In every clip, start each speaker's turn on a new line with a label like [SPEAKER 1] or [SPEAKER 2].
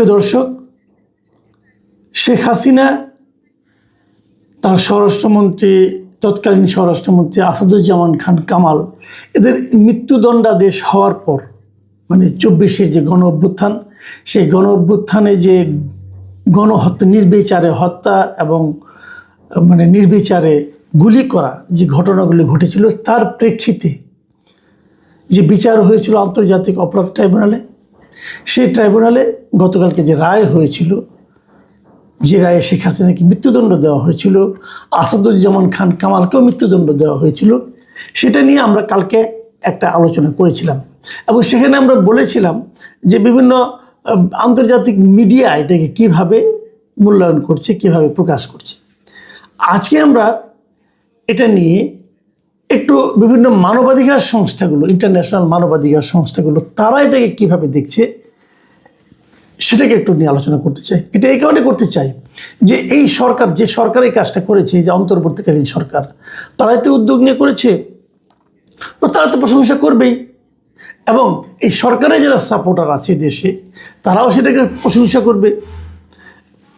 [SPEAKER 1] প্রিয় দর্শক, শেখ হাসিনা তার স্বরাষ্ট্রমন্ত্রী, তৎকালীন স্বরাষ্ট্রমন্ত্রী আসাদুজ্জামান খান কামাল, এদের মৃত্যুদণ্ডাদেশ হওয়ার পর মানে চব্বিশের যে গণ অভ্যুত্থান, সেই গণ অভ্যুত্থানে যে গণহত্যা নির্বিচারে হত্যা এবং মানে নির্বিচারে গুলি করা যে ঘটনাগুলি ঘটেছিল, তার প্রেক্ষিতে যে বিচার হয়েছিল আন্তর্জাতিক অপরাধ ট্রাইব্যুনালে সেই ট্রাইব্যুনালে গতকালকে যে রায় হয়েছিল, যে রায়ে শেখ হাসিনাকে মৃত্যুদণ্ড দেওয়া হয়েছিল, আসাদুজ্জামান খান কামালকেও মৃত্যুদণ্ড দেওয়া হয়েছিল, সেটা নিয়ে আমরা কালকে একটা আলোচনা করেছিলাম। এবং সেখানে আমরা বলেছিলাম যে বিভিন্ন আন্তর্জাতিক মিডিয়া এটাকে কীভাবে মূল্যায়ন করছে, কীভাবে প্রকাশ করছে। আজকে আমরা এটা নিয়ে একটু বিভিন্ন মানবাধিকার সংস্থাগুলো ইন্টারন্যাশনাল মানবাধিকার সংস্থাগুলো, তারা এটাকে কীভাবে দেখছে, সেটাকে একটু নিয়ে আলোচনা করতে চাই। এটা এই কারণে করতে চাই যে এই সরকার, যে সরকার এই কাজটা করেছে যে অন্তর্বর্তীকালীন সরকার তারাই তো উদ্যোগ নিয়ে করেছে, তো তারা তো প্রশংসা করবেই। এবং এই সরকারের যারা সাপোর্টার আছে দেশে, তারাও সেটাকে প্রশংসা করবে।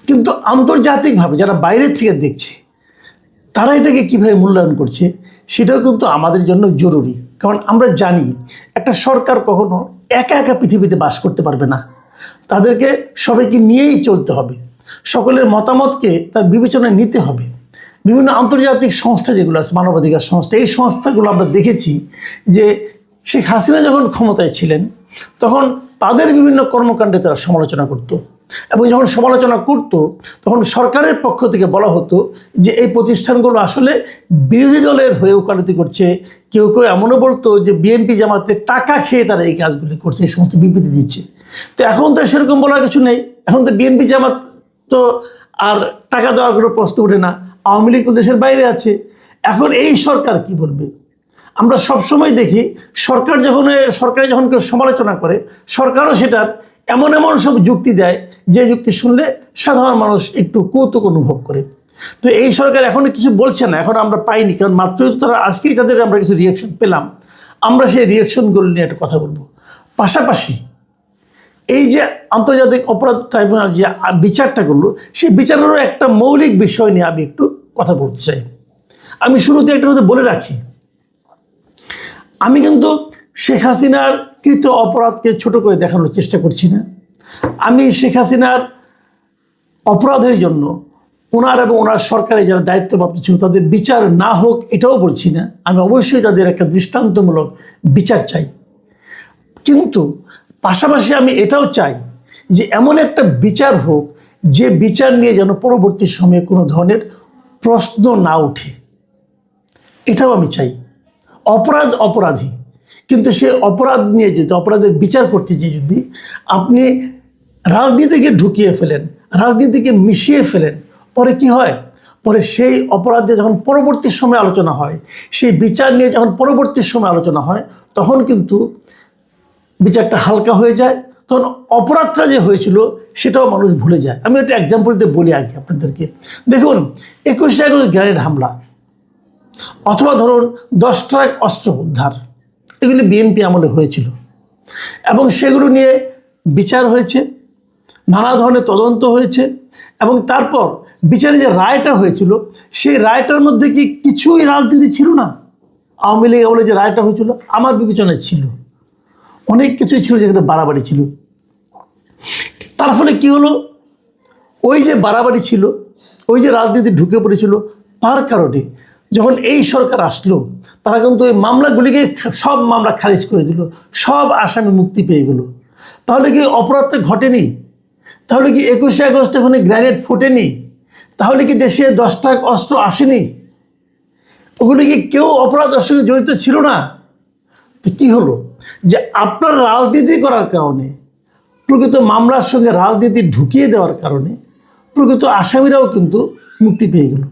[SPEAKER 1] কিন্তু আন্তর্জাতিকভাবে যারা বাইরে থেকে দেখছে, তারা এটাকে কীভাবে মূল্যায়ন করছে সেটাও কিন্তু আমাদের জন্য জরুরি। কারণ আমরা জানি, একটা সরকার কখনো একা একা পৃথিবীতে বাস করতে পারবে না। তাদেরকে সবাইকে নিয়েই চলতে হবে। সকলের মতামতকে তার বিবেচনায় নিতে হবে। বিভিন্ন আন্তর্জাতিক সংস্থা যেগুলো আছে, মানবাধিকার সংস্থা, এই সংস্থাগুলো আমরা দেখেছি যে শেখ হাসিনা যখন ক্ষমতায় ছিলেন, তখন তাদের বিভিন্ন কর্মকাণ্ডে তারা সমালোচনা করতো। এবং যখন সমালোচনা করতো, তখন সরকারের পক্ষ থেকে বলা হতো যে এই প্রতিষ্ঠানগুলো আসলে বিরোধী দলের হয়ে ওকালতি করছে। কেউ কেউ এমনও বলতো যে বিএনপি জামাতে টাকা খেয়ে তারা এই কাজগুলি করছে, এই সমস্ত বিবৃতি দিচ্ছে। তো এখন তো সেরকম বলার কিছু নেই। এখন তো বিএনপি জামাত তো আর টাকা দেওয়ার কোনো প্রশ্ন ওঠে না। আওয়ামী লীগ তো দেশের বাইরে আছে। এখন এই সরকার কি বলবে? আমরা সবসময় দেখি সরকার যখন সরকারে যখন কেউ সমালোচনা করে, সরকারও সেটার এমন এমন সব যুক্তি দেয়, যে যুক্তি শুনলে সাধারণ মানুষ একটু কৌতুক অনুভব করে। তো এই সরকার এখনও কিছু বলছে না, এখন আমরা পাইনি, কারণ মাত্রই তারা আজকেই তাদের আমরা কিছু রিয়াকশন পেলাম। আমরা সেই রিয়াকশনগুলো নিয়ে একটা কথা বলব। পাশাপাশি এই যে আন্তর্জাতিক অপরাধ ট্রাইব্যুনাল যে বিচারটা করল, সেই বিচারেরও একটা মৌলিক বিষয় নিয়ে আমি একটু কথা বলতে চাই। আমি শুরুতে একটা কথা বলে রাখি। আমি কিন্তু শেখ হাসিনার কৃত অপরাধকে ছোট করে দেখানোর চেষ্টা করছি না। আমি শেখ হাসিনার অপরাধের জন্য ওনার এবং ওনার সরকারের যারা দায়িত্বপ্রাপ্ত ছিল, তাদের বিচার না হোক এটাও বলছি না। আমি অবশ্যই তাদের একটা দৃষ্টান্তমূলক বিচার চাই। কিন্তু পাশাপাশি আমি এটাও চাই যে এমন একটা বিচার হোক, যে বিচার নিয়ে যেন পরবর্তী সময়ে কোনো ধরনের প্রশ্ন না ওঠে। এটাও আমি চাই। অপরাধ অপরাধী। কিন্তু সে অপরাধ নিয়ে যদি, অপরাধের বিচার করতে গিয়ে যদি আপনি রাজনীতিকে ঢুকিয়ে ফেলেন, রাজনীতিকে মিশিয়ে ফেলেন, পরে কি হয়? পরে সেই অপরাধে যখন পরবর্তী সময় আলোচনা হয়, সেই বিচার নিয়ে যখন পরবর্তী সময় আলোচনা হয়, তখন কিন্তু বিচারটা হালকা হয়ে যায়, তখন অপরাধটা যে হয়েছিল সেটাও মানুষ ভুলে যায়। আমি একটা এক্সাম্পল দিয়ে বলি আগে আপনাদেরকে। দেখুন, একুশে আগস্ট গ্রেনেড হামলা, অথবা ধরুন দশ ট্রাক অস্ত্র উদ্ধার। এগুলি বিএনপি আমলে হয়েছিল। এবং সেগুলো নিয়ে বিচার হয়েছে, নানা ধরনের তদন্ত হয়েছে এবং তারপর বিচারে যে রায়টা হয়েছিল, সেই রায়টার মধ্যে কি কিছুই রাজনীতি ছিল না? আওয়ামী লীগ আমলে যে রায়টা হয়েছিল আমার বিবেচনায় ছিল। অনেক কিছুই ছিল যেখানে বাড়াবাড়ি ছিল। তার ফলে কী হলো? ওই যে বাড়াবাড়ি ছিল, ওই যে রাজনীতি ঢুকে পড়েছিল, তার কারণে যখন এই সরকার আসলো, তারা কিন্তু ওই মামলাগুলিকে সব মামলা খারিজ করে দিল, সব আসামি মুক্তি পেয়ে গেল। তাহলে কি অপরাধটা ঘটেনি? তাহলে কি একুশে আগস্ট ওখানে গ্র্যানেড ফোটেনি? তাহলে কি দেশে দশ ট্রাক অস্ত্র আসেনি? ওগুলি কি কেউ অপরাধের সঙ্গে জড়িত ছিল না? তো কী হলো? যে আপনার রাজনীতি করার কারণে, প্রকৃত মামলার সঙ্গে রাজনীতি ঢুকিয়ে দেওয়ার কারণে, প্রকৃত আসামিরাও কিন্তু মুক্তি পেয়ে গেল।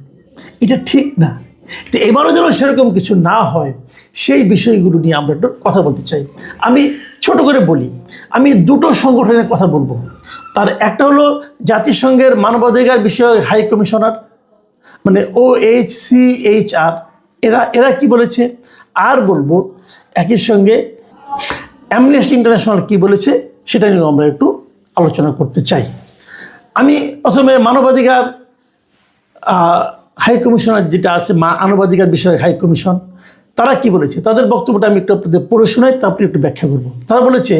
[SPEAKER 1] এটা ঠিক না। তো এবারও যেন সেরকম কিছু না হয়, সেই বিষয়গুলো নিয়ে আমরা একটু কথা বলতে চাই। আমি ছোট করে বলি, আমি দুটো সংগঠনের কথা বলব। তার একটা হলো জাতিসংঘের মানবাধিকার বিষয়ক হাই কমিশনার মানে O H C H R. এরা এরা কি বলেছে? আর বলব, একই সঙ্গে অ্যামনেস্টি ইন্টারন্যাশনাল কি বলেছে? সেটা নিয়েও আমরা একটু আলোচনা করতে চাই। আমি প্রথমে মানবাধিকার হাই কমিশনার যেটা আছে, মা মানবাধিকার বিষয়ে হাই কমিশন তারা কি বলেছে? তাদের বক্তব্যটা আমি একটু আপনাদের পড়ে শোনাই, তারপরে একটু ব্যাখ্যা করব। তারা বলেছে,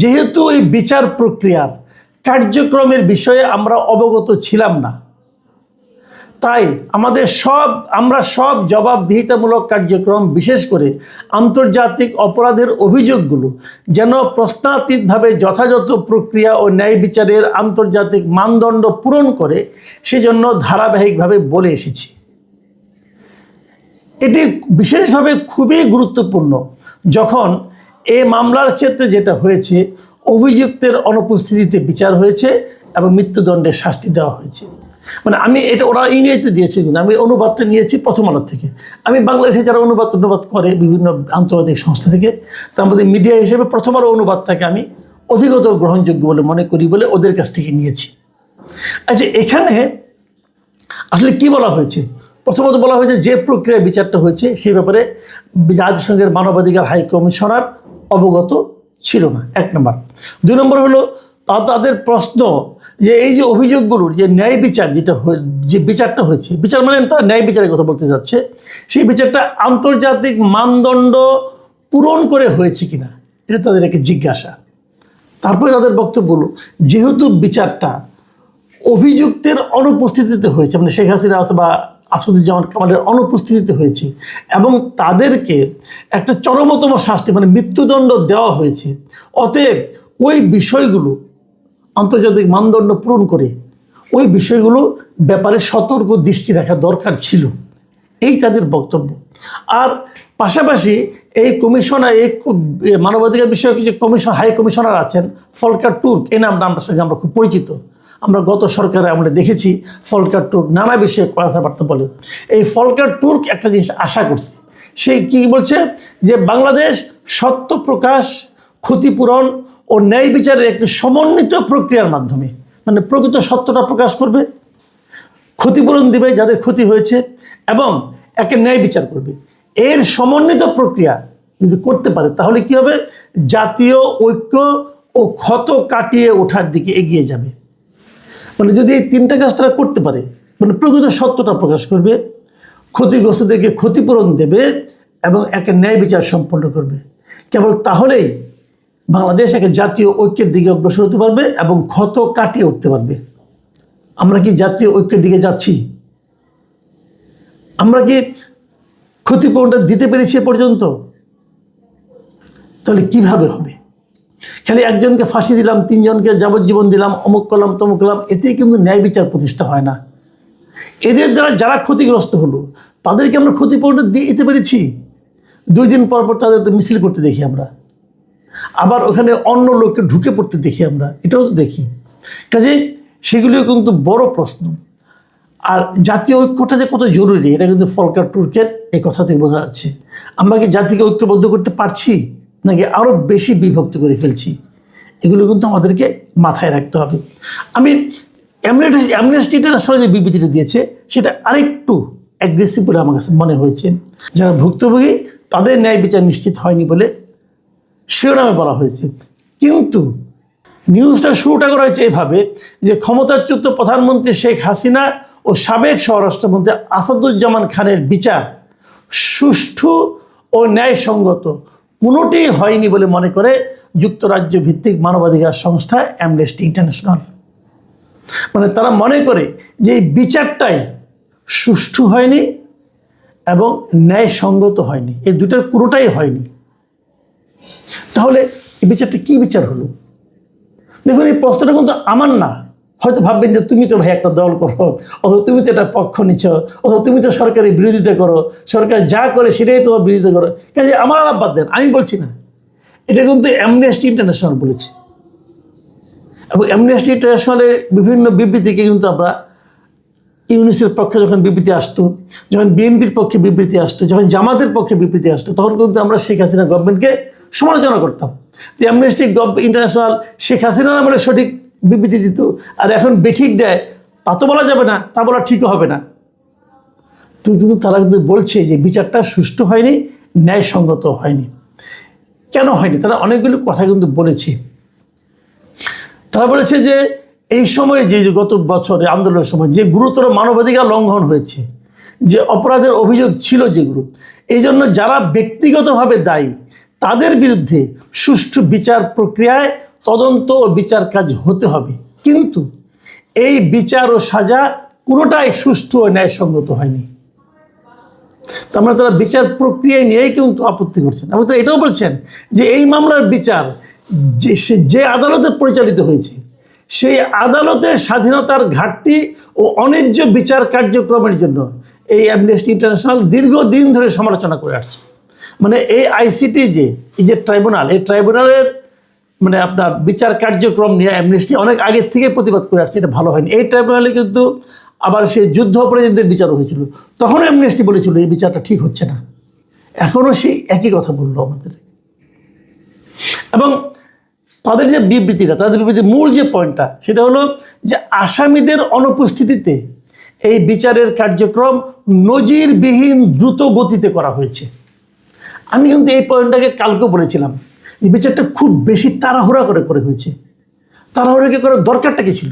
[SPEAKER 1] যেহেতু এই বিচার প্রক্রিয়ার কার্যক্রমের বিষয়ে আমরা অবগত ছিলাম না তাই আমাদের সব, আমরা সব জবাবদিহিতামূলক কার্যক্রম বিশেষ করে আন্তর্জাতিক অপরাধের অভিযোগগুলো যেন প্রশ্নাতীতভাবে যথাযথ প্রক্রিয়া ও ন্যায় বিচারের আন্তর্জাতিক মানদণ্ড পূরণ করে সেজন্য ধারাবাহিকভাবে বলে এসেছি। এটি বিশেষভাবে খুবই গুরুত্বপূর্ণ। যখন এ মামলার ক্ষেত্রে যেটা হয়েছে, অভিযুক্তের অনুপস্থিতিতে বিচার হয়েছে এবং মৃত্যুদণ্ডের শাস্তি দেওয়া হয়েছে। মানে আমি এটা ওরা ইংরেজিতে দিয়েছে কিন্তু, আমি অনুবাদটা নিয়েছি প্রথম আলোর থেকে। আমি বাংলাদেশে যারা অনুবাদ অনুবাদ করে বিভিন্ন আন্তর্জাতিক সংস্থা থেকে তার মধ্যে মিডিয়া হিসেবে প্রথম আলো অনুবাদটাকে আমি অধিকতর গ্রহণযোগ্য বলে মনে করি বলে ওদের কাছ থেকে নিয়েছি। আচ্ছা এখানে আসলে কি বলা হয়েছে? প্রথমত বলা হয়েছে যে প্রক্রিয়ায় বিচারটা হয়েছে সেই ব্যাপারে জাতিসংঘের মানবাধিকার হাই কমিশনার অবগত ছিল না। এক নম্বর। দুই নম্বর হলো তাদের প্রশ্ন যে এই যে অভিযোগগুলোর যে ন্যায় বিচার যেটা যে বিচারটা হয়েছে, বিচার মানে তারা ন্যায় বিচারের কথা বলতে যাচ্ছে, সেই বিচারটা আন্তর্জাতিক মানদণ্ড পূরণ করে হয়েছে কিনা, এটা তাদের একটা জিজ্ঞাসা। তারপরে তাদের বক্তব্য হলো, যেহেতু বিচারটা অভিযুক্তের অনুপস্থিতিতে হয়েছে মানে শেখ হাসিনা অথবা আসাদুজ্জামান কামালের অনুপস্থিতিতে হয়েছে, এবং তাদেরকে একটা চরমতম শাস্তি মানে মৃত্যুদণ্ড দেওয়া হয়েছে, অতএব ওই বিষয়গুলো আন্তর্জাতিক মানদণ্ড পূরণ করে ওই বিষয়গুলো ব্যাপারে সতর্ক দৃষ্টি রাখা দরকার ছিল। এই তাদের বক্তব্য। আর পাশাপাশি এই কমিশনার, এই মানবাধিকার বিষয়ক যে কমিশন, হাই কমিশনার আছেন, ফলকার টুর্ক, এ নামটা আমরা সঙ্গে আমরা খুব পরিচিত। আমরা গত সরকারে আমরা দেখেছি ফলকার টুর্ক নানা বিষয়ে কথাবার্তা বলে। এই ফলকার টুর্ক একটা জিনিস আশা করছে, সে কি বলছে যে বাংলাদেশ সত্য প্রকাশ, ক্ষতিপূরণ ও ন্যায় বিচারের একটি সমন্বিত প্রক্রিয়ার মাধ্যমে মানে প্রকৃত সত্যটা প্রকাশ করবে, ক্ষতিপূরণ দিবে যাদের ক্ষতি হয়েছে, এবং একে ন্যায় বিচার করবে। এর সমন্বিত প্রক্রিয়া যদি করতে পারে, তাহলে কি হবে? জাতীয় ঐক্য ও ক্ষত কাটিয়ে ওঠার দিকে এগিয়ে যাবে। মানে যদি এই তিনটা কাজ তারা করতে পারে মানে প্রকৃত সত্যটা প্রকাশ করবে, ক্ষতিগ্রস্তদেরকে ক্ষতিপূরণ দেবে, এবং একে ন্যায় বিচার সম্পন্ন করবে। কেবল তাহলেই বাংলাদেশ একে জাতীয় ঐক্যের দিকে অগ্রসর হতে পারবে এবং ক্ষত কাটিয়ে উঠতে পারবে। আমরা কি জাতীয় ঐক্যের দিকে যাচ্ছি? আমরা কি ক্ষতিপূরণটা দিতে পেরেছি এ পর্যন্ত? তাহলে কীভাবে হবে? খালি একজনকে ফাঁসি দিলাম, তিনজনকে যাবজ্জীবন দিলাম, অমুক করলাম, তমুক করলাম, এতেই কিন্তু ন্যায় বিচার প্রতিষ্ঠা হয় না। এদের দ্বারা যারা ক্ষতিগ্রস্ত হলো, তাদেরকে আমরা ক্ষতিপূরণ দিয়ে দিতে পেরেছি। দুই দিন পর পর তাদের তো মিছিল করতে দেখি আমরা। আবার ওখানে অন্য লোককে ঢুকে পড়তে দেখি আমরা, এটাও তো দেখি। কাজে সেগুলিও কিন্তু বড় প্রশ্ন। আর জাতীয় ঐক্যটা যে কত জরুরি, এটা কিন্তু ফলকার টুর্কের এই কথা থেকে বোঝা যাচ্ছে। আমরা কি জাতিকে ঐক্যবদ্ধ করতে পারছি, নাকি আরও বেশি বিভক্ত করে ফেলছি? এগুলো কিন্তু আমাদেরকে মাথায় রাখতে হবে। আমি অ্যামনেস্টি অ্যামনেস্টি ইন্টারন্যাশনাল যে বিবৃতিটা দিয়েছে, সেটা আরেকটু অ্যাগ্রেসিভ বলে আমার কাছে মনে হয়েছে। যারা ভুক্তভোগী, তাদের ন্যায় বিচার নিশ্চিত হয়নি বলে শিরোনামে বলা হয়েছে। কিন্তু নিউজটা শুরুটা করা হয়েছে এভাবে যে ক্ষমতাচ্যুত প্রধানমন্ত্রী শেখ হাসিনা ও সাবেক স্বরাষ্ট্রমন্ত্রী আসাদুজ্জামান খানের বিচার সুষ্ঠু ও ন্যায়সঙ্গত কোনোটি হয়নি বলে মনে করে যুক্তরাজ্য ভিত্তিক মানবাধিকার সংস্থা অ্যামনেস্টি ইন্টারন্যাশনাল মানে তারা মনে করে যে এই বিচারটাই সুষ্ঠু হয়নি এবং ন্যায়সঙ্গত হয়নি। এই দুটার কোনোটাই হয়নি। তাহলে এই বিচারটা কী বিচার হলো? দেখুন, এই প্রশ্নটা কিন্তু আমার না। হয়তো ভাববেন যে তুমি তো ভাই একটা দল করো, অথবা তুমি তো একটা পক্ষ নিচ্ছ, অথবা তুমি তো সরকারের বিরোধিতা করো, সরকার যা করে সেটাই তোমার বিরোধিতা করো। কাজে আমার আলাপ বাদ দেন, আমি বলছি না। এটা কিন্তু অ্যামনেস্টি ইন্টারন্যাশনাল বলেছে। এবং অ্যামনেস্টি ইন্টারন্যাশনালের বিভিন্ন বিবৃতিকে কিন্তু আমরা ইউনিসের পক্ষে যখন বিবৃতি আসতো, যখন বিএনপির পক্ষে বিবৃতি আসতো, যখন জামাতের পক্ষে বিবৃতি আসতো, তখন কিন্তু আমরা শেখ হাসিনা গভর্নমেন্টকে সমালোচনা করতাম যে অ্যামনেস্টি ইন্টারন্যাশনাল শেখ হাসিনা না বলে সঠিক বিবৃতি দিত। আর এখন বেঠিক দেয়, তা তো বলা যাবে না, তা বলা ঠিকও হবে না। তো কিন্তু তারা কিন্তু বলছে যে বিচারটা সুষ্ঠু হয়নি, ন্যায়সঙ্গত হয়নি। কেন হয়নি? তারা অনেকগুলো কথা কিন্তু বলেছে। তারা বলেছে যে এই সময়ে যে গত বছরে আন্দোলনের সময় যে গুরুতর মানবাধিকার লঙ্ঘন হয়েছে, যে অপরাধের অভিযোগ ছিল যেগুলো এই জন্য যারা ব্যক্তিগতভাবে দায়ী তাদের বিরুদ্ধে সুষ্ঠু বিচার প্রক্রিয়ায় তদন্ত ও বিচার কাজ হতে হবে। কিন্তু এই বিচার ও সাজা কোনোটাই সুষ্ঠু ও ন্যায়সঙ্গত হয়নি। তার মানে তারা বিচার প্রক্রিয়ায় নিয়েই কিন্তু আপত্তি করছেন। এবং তারা এটাও বলছেন যে এই মামলার বিচার যে সে- যে আদালতে পরিচালিত হয়েছে, সেই আদালতের স্বাধীনতার ঘাটতি ও অন্যায্য বিচার কার্যক্রমের জন্য এই অ্যামনেস্টি ইন্টারন্যাশনাল দীর্ঘদিন ধরে সমালোচনা করে আসছে। মানে এই আইসিটি যে, এই যে ট্রাইব্যুনাল এই ট্রাইব্যুনালের মানে আপনার বিচার কার্যক্রম নিয়ে অ্যামনেস্টি অনেক আগের থেকে প্রতিবাদ করে আসছে, এটা ভালো হয়নি। এই ট্রাইব্যুনালে কিন্তু আবার সে যুদ্ধ অপরাধীদের বিচারও হয়েছিল। তখন অ্যামনেস্টি বলেছিল এই বিচারটা ঠিক হচ্ছে না। এখনও সেই একই কথা বলল আমাদের। এবং তাদের যে বিবৃতিটা, তাদের বিবৃতির মূল যে পয়েন্টটা, সেটা হলো যে আসামিদের অনুপস্থিতিতে এই বিচারের কার্যক্রম নজিরবিহীন দ্রুত গতিতে করা হয়েছে। আমি কিন্তু এই পয়েন্টটাকে কালকেও বলেছিলাম, এই বিচারটা খুব বেশি তাড়াহুড়া করে করে হয়েছে। তাড়াহুড়া কি করার দরকারটা কি ছিল?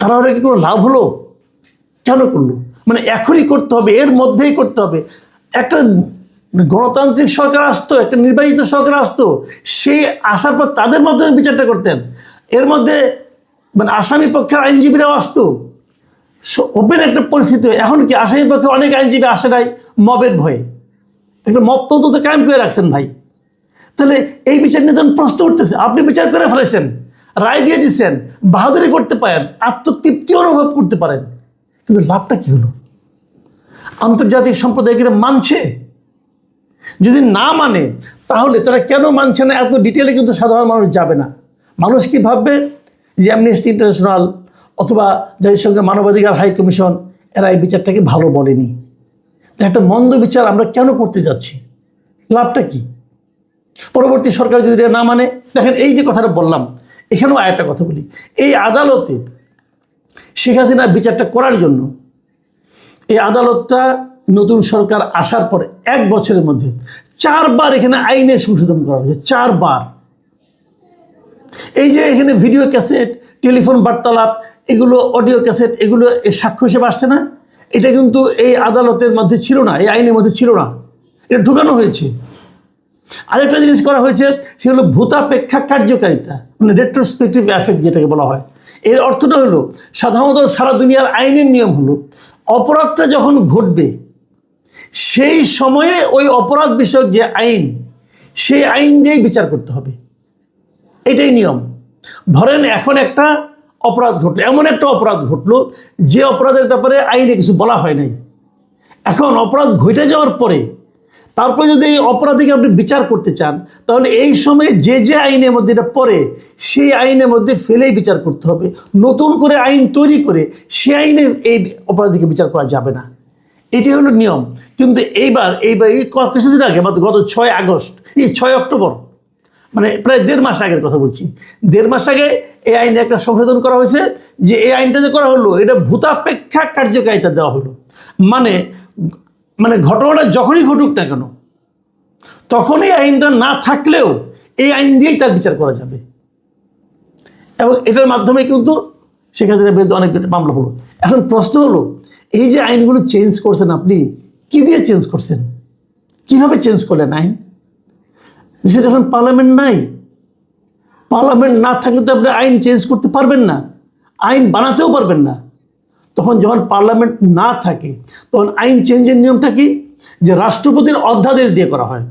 [SPEAKER 1] তাড়াহুড়া কি কোনো লাভ হলো? কেন করল? মানে এখনই করতে হবে, এর মধ্যেই করতে হবে। একটা গণতান্ত্রিক সরকার আসতো, একটা নির্বাচিত সরকার আসতো সেই আসার পর তাদের মাধ্যমে বিচারটা করতেন। এর মধ্যে মানে আসামি পক্ষের আইনজীবীরাও আসতো। ওপেন একটা পরিস্থিতি, এখন কি আসামি পক্ষে অনেক আইনজীবী আসে নাই, মবের ভয়ে। একটা মব তন্ত্র কায়েম করে রাখছেন ভাই। তাহলে এই বিচার নিয়ে যখন প্রশ্ন উঠতেছে আপনি বিচার করে ফেলেছেন, রায় দিয়ে দিচ্ছেন বাহাদুরি করতে পারেন, আত্মতৃপ্তি অনুভব করতে পারেন। কিন্তু লাভটা কি হলো? আন্তর্জাতিক সম্প্রদায়কে মানছে? যদি না মানে তাহলে তারা কেন মানছে না? এত ডিটেলে কিন্তু সাধারণ মানুষ যাবে না। মানুষ কি ভাববে যে অ্যামনেস্টি ইন্টারন্যাশনাল অথবা জাতিসংঘ মানবাধিকার হাই কমিশন এরা এই বিচারটাকে ভালো বলেনি? তো একটা মন্দ বিচার আমরা কেন করতে যাচ্ছি? লাভটা কি? পরবর্তী সরকার যদি না মানে দেখেন এই যে কথাটা বললাম, এখানেও আরেকটা কথা বলি। এই আদালতে শেখ হাসিনার বিচারটা করার জন্য এই আদালতটা নতুন সরকার আসার পরে এক বছরের মধ্যে চারবার এখানে আইনে সংশোধন করা হয়েছে, চারবার। এই যে এখানে ভিডিও ক্যাসেট, টেলিফোন বার্তালাপ, এগুলো অডিও ক্যাসেট, এগুলো সাক্ষ্য হিসেবে আসছে না? এটা কিন্তু এই আদালতের মধ্যে ছিল না, এই আইনের মধ্যে ছিল না। এটা ঢুকানো হয়েছে। আরেকটা জিনিস করা হয়েছে সে হলো ভূতাপেক্ষা কার্যকারিতা মানে রেট্রোস্পেক্টিভ অ্যাফেক্ট যেটাকে বলা হয়। এর অর্থটা হলো, সাধারণত সারা দুনিয়ার আইনের নিয়ম হলো, অপরাধটা যখন ঘটবে, সেই সময়ে ওই অপরাধ বিষয়ক যে আইন, সেই আইন দিয়েই বিচার করতে হবে। এটাই নিয়ম। ধরেন এখন একটা অপরাধ ঘটলো। এমন একটা অপরাধ ঘটলো যে অপরাধের ব্যাপারে আইনে কিছু বলা হয় নাই। এখন অপরাধ ঘটে যাওয়ার পরে তারপরে যদি এই অপরাধীকে আপনি বিচার করতে চান, তাহলে এই সময়ে যে যে আইনের মধ্যে এটা পড়ে, সেই আইনের মধ্যে ফেলেই বিচার করতে হবে। নতুন করে আইন তৈরি করে সে আইনে এই অপরাধীকে বিচার করা যাবে না। এটি হলো নিয়ম। কিন্তু এইবার এইবার এই কিছুদিন আগে, মাত্র গত ছয় আগস্ট, এই ছয় অক্টোবর মানে প্রায় দেড় মাস আগের কথা বলছি। দেড় মাস আগে এই আইনে একটা সংশোধন করা হয়েছে যে এই আইনটা যে করা হলো, এটা ভূতাপেক্ষা কার্যকারিতা দেওয়া হলো। মানে মানে ঘটনাটা যখনই ঘটুক না কেন তখন এই আইনটা না থাকলেও এই আইন দিয়েই তার বিচার করা যাবে। এবং এটার মাধ্যমে কিন্তু শেখ হাসিনার বিরুদ্ধে অনেক মামলা হলো। এখন প্রশ্ন হলো, এই যে আইনগুলো চেঞ্জ করছেন আপনি, কি দিয়ে চেঞ্জ করছেন? কীভাবে চেঞ্জ করলেন আইন? দেশে যখন পার্লামেন্ট নাই, পার্লামেন্ট না থাকলে তো আপনি আইন চেঞ্জ করতে পারবেন না, আইন বানাতেও পারবেন না। তখন যখন পার্লামেন্ট না থাকে, তখন আইন চেঞ্জের নিয়মটা কি? যে রাষ্ট্রপতির অধ্যাদেশ দিয়ে করা হয়।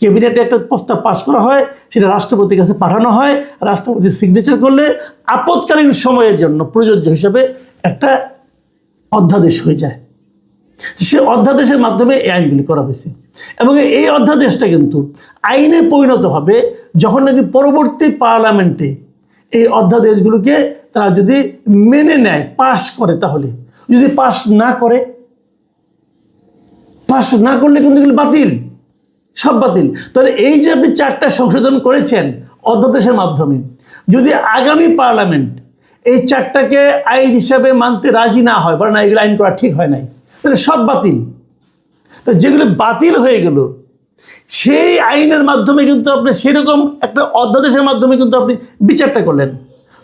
[SPEAKER 1] ক্যাবিনেটে একটা প্রস্তাব পাস করা হয়, সেটা রাষ্ট্রপতির কাছে পাঠানো হয়। রাষ্ট্রপতি সিগনেচার করলে আপৎকালীন সময়ের জন্য প্রযোজ্য হিসাবে একটা অধ্যাদেশ হয়ে যায়। সে অধ্যাদেশের মাধ্যমে এই আইনগুলি করা হয়েছে। এবং এই অধ্যাদেশটা কিন্তু আইনে পরিণত হবে যখন নাকি পরবর্তী পার্লামেন্টে এই অধ্যাদেশগুলোকে তারা যদি মেনে নেয়, পাশ করে তাহলে। যদি পাশ না করে, পাশ না করলে কিন্তু বাতিল, সব বাতিল। তাহলে এই যে আপনি চারটা সংশোধন করেছেন অধ্যাদেশের মাধ্যমে, যদি আগামী পার্লামেন্ট এই চারটাকে আইন হিসাবে মানতে রাজি না হয় না এগুলো আইন করা ঠিক হয় নাই তাহলে সব বাতিল। তো যেগুলো বাতিল হয়ে গেল, সেই আইনের মাধ্যমে কিন্তু আপনি সেরকম একটা অধ্যাদেশের মাধ্যমে কিন্তু আপনি বিচারটা করলেন।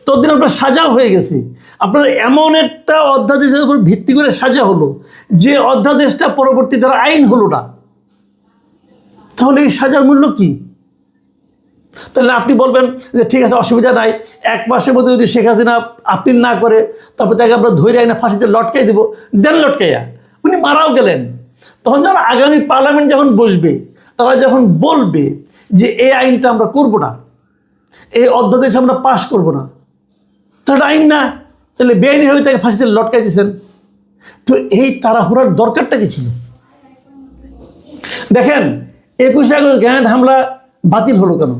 [SPEAKER 1] ততদিন আপনার সাজাও হয়ে গেছে। আপনার এমন একটা অধ্যাদেশের উপর ভিত্তি করে সাজা হলো যে অধ্যাদেশটা পরবর্তী তার আইন হলো না। তাহলে এই সাজার মূল্য কি? তাহলে আপনি বলবেন যে ঠিক আছে, অসুবিধা নাই। এক মাসের মধ্যে যদি শেখ হাসিনা আপিল না করে, তারপর তাকে আমরা ধরে আইনা ফাঁসিতে লটকাই দেবো, দেন লটকাইয়া। উনি মারাও গেলেন। তখন যখন আগামী পার্লামেন্ট যখন বসবে, তারা যখন বলবে যে এই আইনটা আমরা করব না, এই অধ্যাদেশ আমরা পাশ করব না, তাহলে আইন না, তাহলে বেআইনিভাবে তাকে ফাঁসিতে লটকাই দিয়েছেন তো এই তাড়াহুড়ার দরকারটা কি ছিল? দেখেন, একুশে আগস্ট গ্র্যান্ড হামলা বাতিল হলো কেন?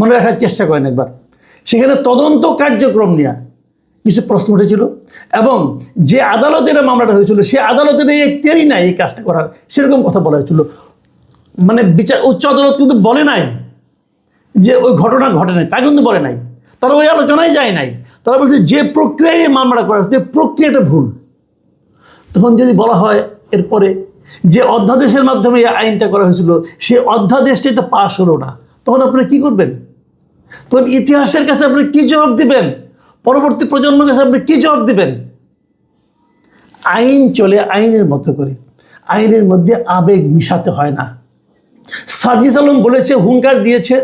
[SPEAKER 1] মনে রাখার চেষ্টা করেন একবার। সেখানে তদন্ত কার্যক্রম নেওয়া কিছু প্রশ্ন উঠেছিল এবং যে আদালতের মামলাটা হয়েছিল, সে আদালতের এই এখতিয়ারই নাই এই কাজটা করার। সেরকম কথা বলা হয়েছিল। মানে বিচার, উচ্চ আদালত কিন্তু বলে নাই যে ওই ঘটনা ঘটে নাই, তা কিন্তু বলে নাই। তারা ওই আলোচনায় যায় নাই। তারা বলছে যে প্রক্রিয়ায় মামলাটা করা হয়েছে প্রক্রিয়াটা ভুল। তখন যদি বলা হয় এরপরে যে অধ্যাদেশের মাধ্যমে এই আইনটা করা হয়েছিল সে অধ্যাদেশটাই তো পাশ হলো না। তখন আপনারা কি করবেন? তখন ইতিহাসের কাছে আপনি কি জবাব দিবেন? পরবর্তী প্রজন্মের কাছে আপনি কি জবাব দিবেন? আইন চলে আইনের মতো করে। আইনের মধ্যে আবেগ মিশাতে হয় না। সার্জিস আলম বলেছে, হুঙ্কার দিয়েছে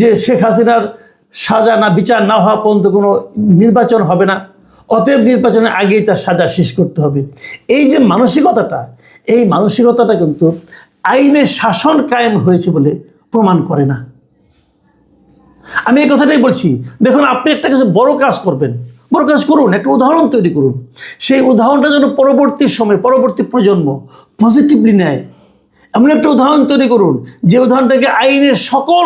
[SPEAKER 1] যে শেখ হাসিনার সাজা না, বিচার না হওয়া পর্যন্ত কোনো নির্বাচন হবে না। অতএব নির্বাচনের আগেই তার সাজা শেষ করতে হবে। এই যে মানসিকতাটা, এই মানসিকতাটা কিন্তু আইনের শাসন কায়েম হয়েছে বলে প্রমাণ করে না। আমি এই কথাটাই বলছি। দেখুন, আপনি একটা কিছু বড় কাজ করবেন। বড় কাজ করুন, একটা উদাহরণ তৈরি করুন। সেই উদাহরণটা যেন পরবর্তী সময়, পরবর্তী প্রজন্ম পজিটিভলি নেয়। এমন একটা উদাহরণ তৈরি করুন, যে উদাহরণটাকে আইনের সকল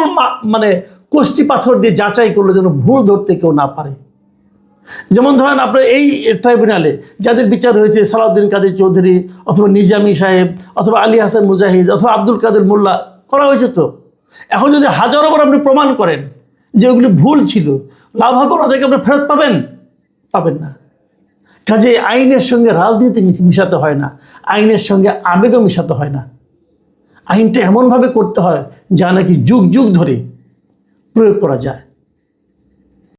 [SPEAKER 1] মানে কোষ্টি পাথর দিয়ে যাচাই করলে যেন ভুল ধরতে কেউ না পারে। যেমন ধরেন, আপনার এই ট্রাইব্যুনালে যাদের বিচার হয়েছে, সালাউদ্দিন কাদের চৌধুরী, অথবা নিজামী সাহেব, অথবা আলী হাসান মুজাহিদ, অথবা আব্দুল কাদের মোল্লা, করা হয়েছে তো? এখন যদি হাজারো বার আপনি প্রমাণ করেন যে ওগুলো ভুল ছিল, লাভ হবে না থেকে আপনি ফেরত পাবেন? পাবেন না। কাজে আইনের সঙ্গে রাজনীতি মিশ- মিশাতে হয় না। আইনের সঙ্গে আবেগও মিশাতে হয় না। আইনটা এমনভাবে করতে হয় যা নাকি যুগ যুগ ধরে প্রয়োগ করা যায়।